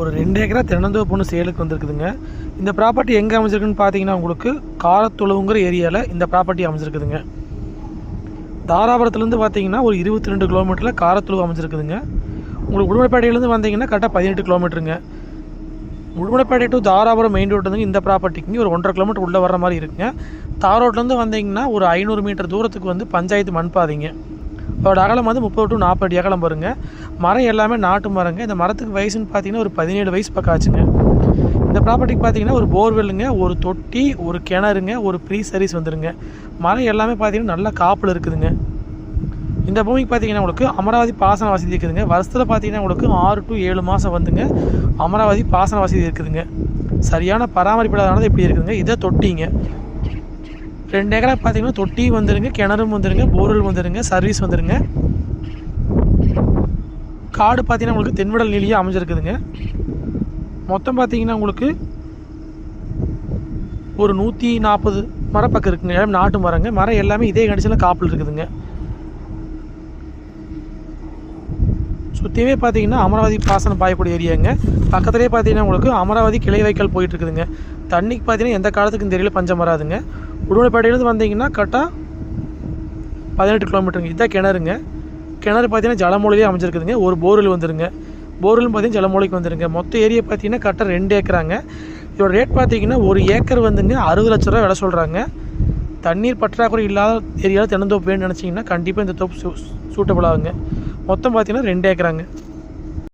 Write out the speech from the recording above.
ஒரு ரெண்டு ஏக்கரா தென்னந்தோப்பு சேலுக்கு வந்திருக்குதுங்க. இந்த ப்ராப்பர்ட்டி எங்கே அமைஞ்சிருக்குன்னு பார்த்தீங்கன்னா உங்களுக்கு காரத்துளவுங்கிற ஏரியாவில் இந்த ப்ராப்பர்ட்டி அமைஞ்சிருக்குதுங்க. தாராபுரத்துலேருந்து பார்த்தீங்கன்னா ஒரு இருபத்தி ரெண்டு கிலோமீட்டரில் காரத்துளவு அமைஞ்சிருக்குதுங்க. உங்களுக்கு உடுமலைப்பேட்டையிலேருந்து வந்தீங்கன்னா கரெக்டாக பதினெட்டு கிலோமீட்டருங்க Udumalaipettai to Dharapuram main road வந்து இந்த ப்ராப்பர்ட்டிக்கு ஒரு ஒன்றரை கிலோமீட்டர் உள்ளே வர மாதிரி இருக்குங்க. தார் ரோட்லேருந்து வந்தீங்கன்னா ஒரு ஐநூறு மீட்டர் தூரத்துக்கு வந்து பஞ்சாயத்து மண் பாதைங்க அதோட அகலம் வந்து முப்பது டு நாற்பது அடி அகலம் வருங்க. மரம் எல்லாமே நாட்டு மரங்க. இந்த மரத்துக்கு வயசுன்னு பார்த்தீங்கன்னா ஒரு பதினேழு வயசு பக்கம் ஆச்சுங்க. இந்த ப்ராப்பர்ட்டிக்கு பார்த்தீங்கன்னா ஒரு போர்வெல்லுங்க ஒரு தொட்டி ஒரு கிணறுங்க ஒரு ப்ரீ சர்வீஸ் வந்துருங்க. மரம் எல்லாமே பார்த்தீங்கன்னா நல்ல காப்பில் இருக்குதுங்க. இந்த பூமிக்கு பார்த்தீங்கன்னா உங்களுக்கு அமராவதி பாசன வசதி இருக்குதுங்க. வருஷத்தில் பார்த்தீங்கன்னா உங்களுக்கு ஆறு டு ஏழு மாதம் வந்துங்க. அமராவதி பாசன வசதி இருக்குதுங்க. சரியான பராமரிப்பு இல்லாதனால இப்படி இருக்குதுங்க. இதை தொட்டிங்க. ரெண்டு ஏக்கரா பார்த்தீங்கன்னா தொட்டி வந்துருங்க கிணறும் வந்துருங்க போர்வெல் வந்துருங்க சர்வீஸ் வந்துருங்க. காடு பார்த்தீங்கன்னா உங்களுக்கு தென்விடல் நிலையே அமைஞ்சிருக்குதுங்க. மொத்தம் பார்த்தீங்கன்னா உங்களுக்கு ஒரு நூற்றி நாற்பது மரப்பக்கம் இருக்குங்க. எல்லாமே நாட்டு மரங்க. மரம் எல்லாமே இதே கண்டிஷனில் காப்பில் இருக்குதுங்க. சுற்றியுமே பார்த்தீங்கன்னா அமராவதி பாசனம் பாயக்கூடிய ஏரியாங்க. பக்கத்துலேயே பார்த்தீங்கன்னா உங்களுக்கு அமராவதி கிளை வைக்கல் போயிட்டு இருக்குதுங்க. தண்ணிக்கு பார்த்தீங்கன்னா எந்த காலத்துக்கும் தெரியல பஞ்சம் வராதுங்க. உடுமலைப்பேட்டையிலேருந்து வந்தீங்கன்னா கரெக்டாக பதினெட்டு கிலோமீட்டருங்க இதுதான் கிணறுங்க. கிணறு பார்த்தீங்கன்னா ஜலமூலையே அமைஞ்சிருக்குதுங்க. ஒரு போர்வெல் வந்துருங்க. போரிலும் பார்த்தீங்கன்னா ஜலமூலைக்கு வந்துருங்க. மொத்த ஏரியா பார்த்தீங்கன்னா கரெக்டாக ரெண்டு ஏக்கராங்க. இதோட ரேட் பார்த்தீங்கன்னா ஒரு ஏக்கர் வந்துங்க. அறுபது லட்ச ரூபா விலை சொல்கிறாங்க தண்ணீர் பற்றாக்குறை இல்லாத ஏரியாவில் தென்னந்தோப்பு வேணும்னு நினச்சிங்கன்னா கண்டிப்பாக இந்த தோப்பு சூ சூட்டபிள் ஆகுங்க மொத்தம் பார்த்தீங்கன்னா ரெண்டு ஏக்கராங்க.